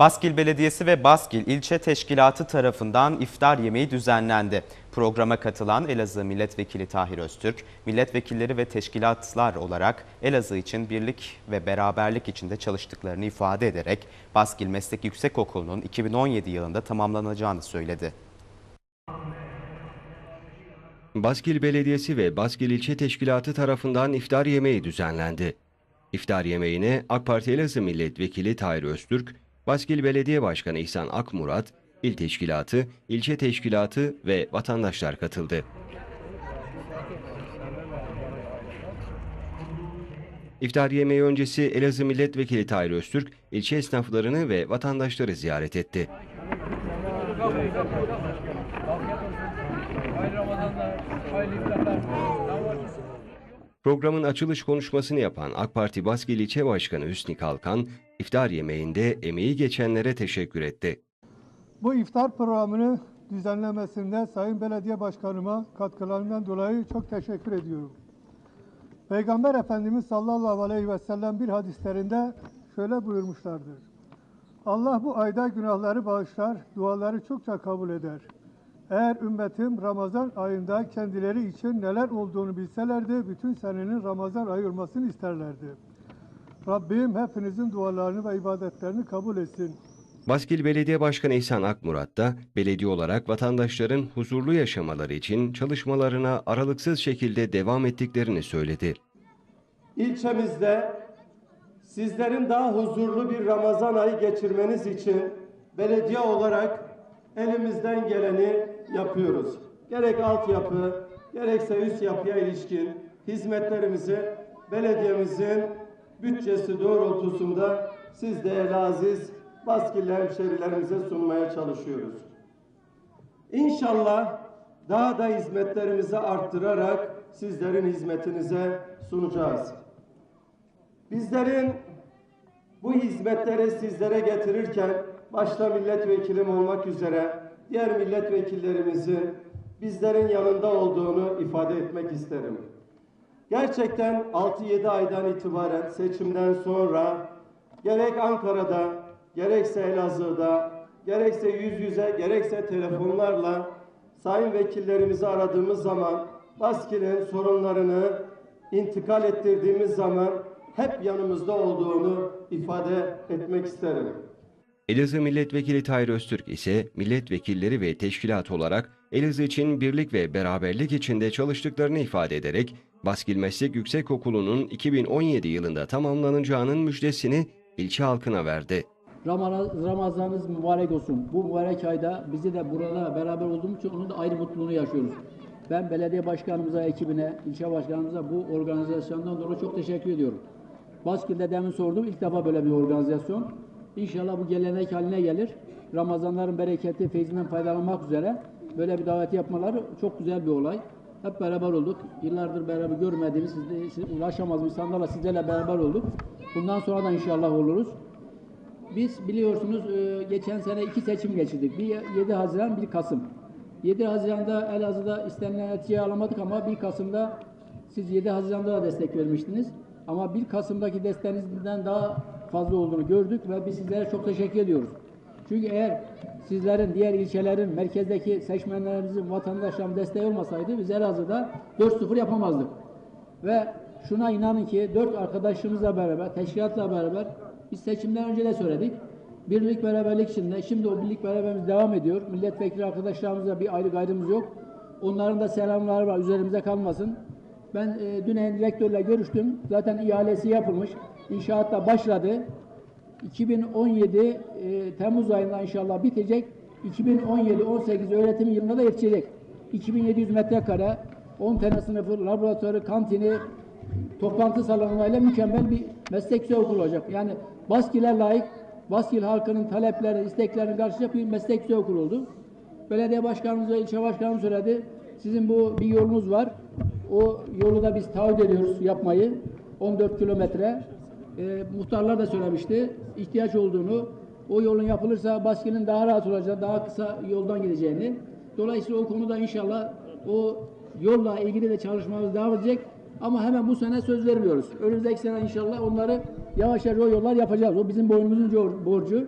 Baskil Belediyesi ve Baskil İlçe Teşkilatı tarafından iftar yemeği düzenlendi. Programa katılan Elazığ Milletvekili Tahir Öztürk, milletvekilleri ve teşkilatlar olarak Elazığ için birlik ve beraberlik içinde çalıştıklarını ifade ederek Baskil Meslek Yüksekokulu'nun 2017 yılında tamamlanacağını söyledi. Baskil Belediyesi ve Baskil İlçe Teşkilatı tarafından iftar yemeği düzenlendi. İftar yemeğine AK Parti Elazığ Milletvekili Tahir Öztürk, Baskil Belediye Başkanı İhsan Akmurat, İl Teşkilatı, İlçe Teşkilatı ve vatandaşlar katıldı. İftar yemeği öncesi Elazığ Milletvekili Tahir Öztürk, ilçe esnaflarını ve vatandaşları ziyaret etti. Hayırlı Ramazanlar, hayırlı iftarlar. Programın açılış konuşmasını yapan AK Parti Baskil İlçe Başkanı Hüsnü Kalkan, iftar yemeğinde emeği geçenlere teşekkür etti. Bu iftar programını düzenlemesinde Sayın Belediye Başkanıma katkılarından dolayı çok teşekkür ediyorum. Peygamber Efendimiz sallallahu aleyhi ve sellem bir hadislerinde şöyle buyurmuşlardır. Allah bu ayda günahları bağışlar, duaları çokça kabul eder. Eğer ümmetim Ramazan ayında kendileri için neler olduğunu bilselerdi, bütün senenin Ramazan ayı olmasını isterlerdi. Rabbim hepinizin dualarını ve ibadetlerini kabul etsin. Baskil Belediye Başkanı İhsan Akmurat da belediye olarak vatandaşların huzurlu yaşamaları için çalışmalarına aralıksız şekilde devam ettiklerini söyledi. İlçemizde sizlerin daha huzurlu bir Ramazan ayı geçirmeniz için belediye olarak elimizden geleni yapıyoruz. Gerek altyapı, gerekse üst yapıya ilişkin hizmetlerimizi belediyemizin bütçesi doğrultusunda siz değerli aziz Baskilli hemşerilerimize sunmaya çalışıyoruz. İnşallah daha da hizmetlerimizi arttırarak sizlerin hizmetinize sunacağız. Bizlerin bu hizmetleri sizlere getirirken başta milletvekilim olmak üzere diğer milletvekillerimizin bizlerin yanında olduğunu ifade etmek isterim. Gerçekten 6-7 aydan itibaren seçimden sonra gerek Ankara'da, gerekse Elazığ'da, gerekse yüz yüze, gerekse telefonlarla sayın vekillerimizi aradığımız zaman Baskil'in sorunlarını intikal ettirdiğimiz zaman hep yanımızda olduğunu ifade etmek isterim. Elazığ Milletvekili Tahir Öztürk ise milletvekilleri ve teşkilat olarak Elazığ için birlik ve beraberlik içinde çalıştıklarını ifade ederek Baskil Meslek Yüksekokulu'nun 2017 yılında tamamlanacağının müjdesini ilçe halkına verdi. Ramazan, Ramazanınız mübarek olsun. Bu mübarek ayda bizi de burada beraber olduğumuz için onun da ayrı mutluluğunu yaşıyoruz. Ben belediye başkanımıza, ekibine, ilçe başkanımıza bu organizasyondan dolayı çok teşekkür ediyorum. Baskil'de demin sordum. ilk defa böyle bir organizasyon. İnşallah bu gelenek haline gelir. Ramazanların bereketi, feyzinden faydalanmak üzere böyle bir daveti yapmaları çok güzel bir olay. Hep beraber olduk. Yıllardır beraber görmediğimiz, sizde, siz, ulaşamaz insanlarla sizlerle beraber olduk. Bundan sonra da inşallah oluruz. Biz biliyorsunuz e, geçen sene iki seçim geçirdik. Bir 7 Haziran, bir Kasım. 7 Haziran'da Elazığ'da istenilen neticeyi alamadık ama 1 Kasım'da siz 7 Haziran'da da destek vermiştiniz. Ama 1 Kasım'daki desteğinizden daha fazla olduğunu gördük ve biz sizlere çok teşekkür ediyoruz. Çünkü eğer sizlerin, diğer ilçelerin, merkezdeki seçmenlerimizin, vatandaşların desteği olmasaydı biz Elazığ'da 4-0 yapamazdık. Ve şuna inanın ki dört arkadaşımızla beraber, teşkilatla beraber biz seçimden önce de söyledik. Birlik beraberlik içinde. Şimdi o birlik beraberimiz devam ediyor. Milletvekili arkadaşlarımızla bir ayrı gayrımız yok. Onların da selamları var. Üzerimize kalmasın. Ben e, dün direktörle görüştüm. Zaten ihalesi yapılmış. İnşaat da başladı. 2017 e, Temmuz ayında inşallah bitecek. 2017-18 öğretim yılında da yetişecek. 2700 metrekare, 10 tane sınıfı, laboratuvarı, kantini, toplantı salonuyla mükemmel bir meslek okulu olacak. Yani Baskil'e layık, Baskil halkının talepleri, isteklerini karşılayacak bir meslek okulu oldu. Belediye başkanımız ve ilçe başkanımız söyledi. Sizin bu bir yolunuz var. O yolu da biz taahhüt ediyoruz yapmayı. 14 kilometre. E, muhtarlar da söylemişti. ihtiyaç olduğunu, o yolun yapılırsa Baskil'in daha rahat olacağını, daha kısa yoldan gideceğini. Dolayısıyla o konuda inşallah o yolla ilgili de çalışmamız devam edecek. Ama hemen bu sene söz vermiyoruz. Önümüzdeki sene inşallah onları yavaş yavaş o yollar yapacağız. O bizim boynumuzun borcu.